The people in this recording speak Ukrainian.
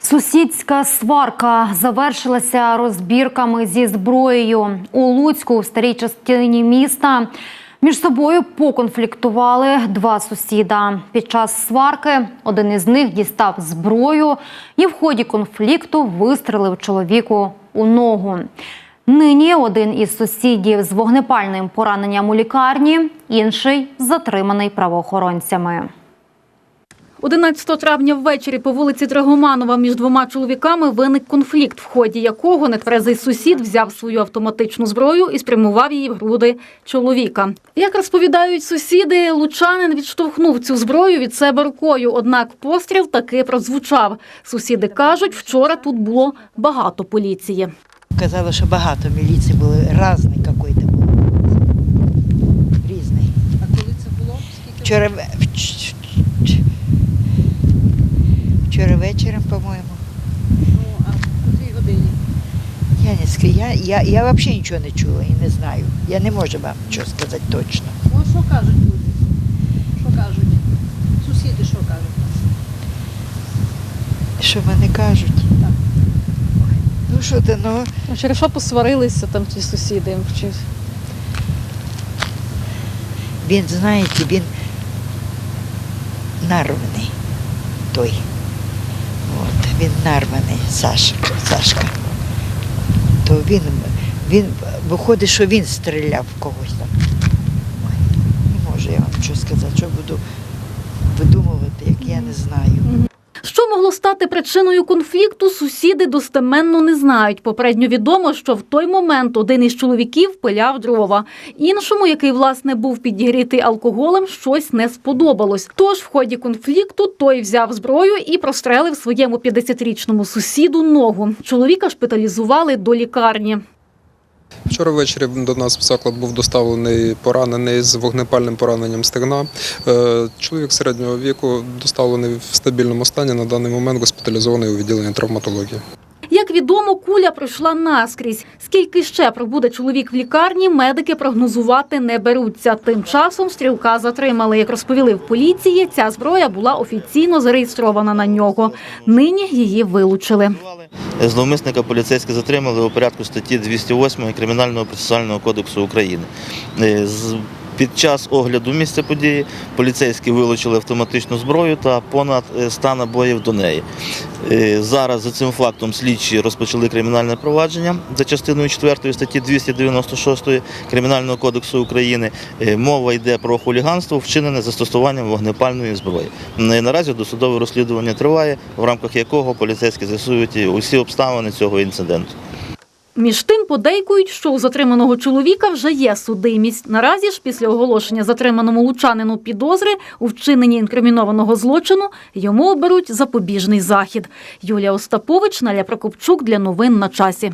Сусідська сварка завершилася розбірками зі зброєю у Луцьку в старій частині міста. Між собою поконфліктували два сусіда. Під час сварки один із них дістав зброю і в ході конфлікту вистрелив чоловіку у ногу. Нині один із сусідів з вогнепальним пораненням у лікарні, інший затриманий правоохоронцями. 11 травня ввечері по вулиці Драгоманова між двома чоловіками виник конфлікт, в ході якого нетверезий сусід взяв свою автоматичну зброю і спрямував її в груди чоловіка. Як розповідають сусіди, лучанин відштовхнув цю зброю від себе рукою, однак постріл таки прозвучав. Сусіди кажуть, вчора тут було багато поліції. Казали, що багато міліції було, різний якийсь був. Різний. А коли це було? Скільки? Вчора, вчора вечором, по-моєму. Ну, а в котрій годині? Я не скажу, я, я, я взагалі нічого не чула і не знаю. Я не можу вам нічого сказати точно. Ну, що кажуть люди? Що кажуть? Сусіди що кажуть? Що вони кажуть? Так. Ну що ти, ну, А Через що посварилися там ті сусіди? Чи він, знаєте, він нарваний той. От, він нарваний, Сашка. Сашка. То він, він виходить, що він стріляв в когось там. Не можу я вам що сказати, що буду видумувати, як я не знаю. Могло стати причиною конфлікту, сусіди достеменно не знають. Попередньо відомо, що в той момент один із чоловіків пиляв дрова. Іншому, який власне був підігрітий алкоголем, щось не сподобалось. Тож в ході конфлікту той взяв зброю і прострелив своєму 50-річному сусіду ногу. Чоловіка шпиталізували до лікарні. Вчора ввечері до нас в заклад був доставлений поранений з вогнепальним пораненням стегна. Е, Чоловік середнього віку доставлений в стабільному стані. На даний момент госпіталізований у відділенні травматології. Як відомо, куля пройшла наскрізь. Скільки ще пробуде чоловік в лікарні, медики прогнозувати не беруться. Тим часом стрілка затримали. Як розповіли в поліції, ця зброя була офіційно зареєстрована на нього. Нині її вилучили. Зловмисника поліцейські затримали у порядку статті 208 Кримінального процесуального кодексу України. Е, Під час огляду місця події поліцейські вилучили автоматичну зброю та понад е, 100 набоїв до неї. Е, Зараз за цим фактом слідчі розпочали кримінальне провадження за частиною 4 статті 296 Кримінального кодексу України. Е, Мова йде про хуліганство, вчинене застосуванням вогнепальної зброї. Е, Наразі досудове розслідування триває, в рамках якого поліцейські з'ясують усі обставини цього інциденту. Між тим подейкують, що у затриманого чоловіка вже є судимість. Наразі ж після оголошення затриманому лучанину підозри у вчиненні інкримінованого злочину йому оберуть запобіжний захід. Юлія Остапович, Наля Прокопчук для новин на часі.